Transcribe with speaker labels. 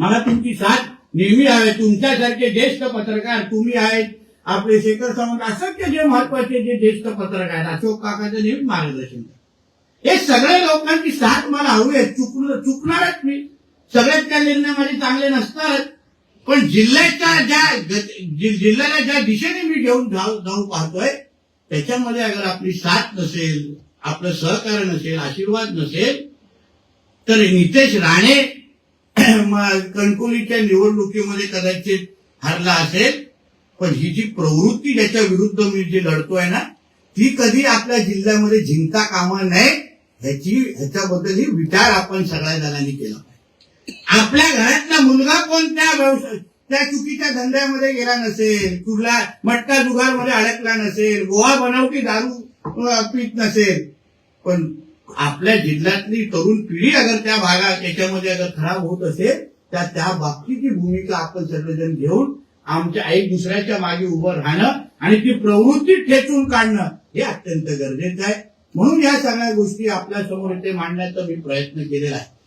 Speaker 1: मला तुमची साथ नेहमी हवे तुमच्यासारखे ज्येष्ठ पत्रकार तुम्ही आहेत. आपले शेखर सावंत असंख्य जे महत्त्वाचे जे ज्येष्ठ पत्रकार आहेत. अशोक काकाचं नेहमी मार्गदर्शन हे सगळे लोकांची साथ मला हवी आहे. चुकलं चुकणारच मी. सगळेच त्या निर्णय माझे चांगले नसतात पण जिल्ह्याच्या ज्या जिल्ह्याला ज्या दिशेने मी घेऊन जाऊ पाहतोय त्याच्यामध्ये अगर आपली साथ नसेल आपलं सहकार्य नसेल आशीर्वाद नसेल तर नितेश राणे कणकोलीच्या निवडणुकीमध्ये कदाचित हरला असेल पण ही जी प्रवृत्ती ज्याच्या विरुद्ध मी जी लढतोय ना ती कधी आपल्या जिल्ह्यामध्ये जिंकता कामा नये ह्याची ह्याच्याबद्दल विचार आपण सगळ्या जणांनी केला पाहिजे. आपल्या घरातला मुलगा कोण त्या व्यवसाय त्या चुकीच्या धंद्यामध्ये गेला नसेल कुठला मटका जुगारमध्ये अडकला नसेल गोवा बनावटी दारू पीत नसेल पण आपल्या जिल्ह्यातली तरुण पिढी अगर त्या भागात याच्यामध्ये अगर खराब होत असेल तर त्या बाबतीची भूमिका आपण सर्वजण घेऊन आमच्या एक दुसऱ्याच्या मागे उभं राहणं आणि ती प्रवृत्ती ठेचून काढणं हे अत्यंत गरजेचं आहे. म्हणून या सगळ्या गोष्टी आपल्यासमोर इथे मांडण्याचा मी प्रयत्न केलेला आहे.